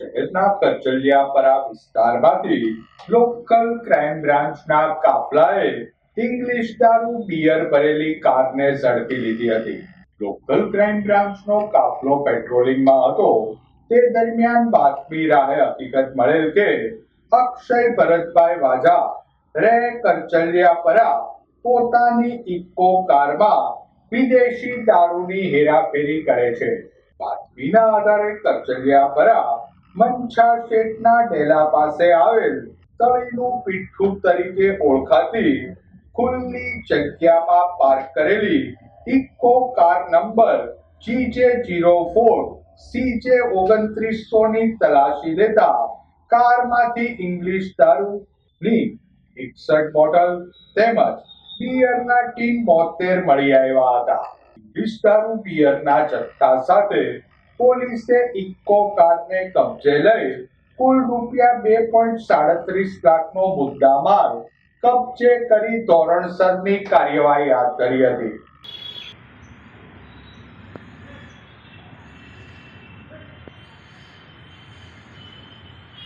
શહેરના કરચલિયાપરા વિસ્તારમાંથી local crime બ્રાન્ચના કાફલાએ ઇંગ્લિશ દારૂ, બિયર ભરેલી કારને ઝડપી લીધી હતી. લોકલ ક્રાઇમ બ્રાન્ચનો કાફલો પેટ્રોલિંગમાં હતો. તે દરમિયાન બાતમી રાહે હકીકત મળેલ કે અક્ષય ભરતભાઈ વાજા, રે કરચલિયાપરા પોતાની ઇકો કારમાં વિદેશી દારૂની હેરાફેરી કરે છે. બાતમીના આધારે કરચલિયાપરા મંછા શેઠના ડેલા પાસે આવેલ તળીનું પીઠું તરીકે ઓળખાતી ખુલ્લી જગ્યામાં પાર્ક કરેલી Eeco car number G J zero four C J ઓગણત્રીસો ની તલાશી લેતા કારમાંથી ઇંગ્લિશ દારૂની એકસઠ બોટલ તેમજ બિયરના ટીન બોતેર મળી આવ્યા હતા. ઇંગ્લિશ દારૂ બિયરના જથ્થા સાથે પોલીસે ઇકો કારને કબજે લઈ કુલ રૂપિયા બે પોઈન્ટ સાડત્રીસ લાખનો મુદ્દામાલ કબજે કરી ધોરણસરની કાર્યવાહી હાથ ધરી હતી.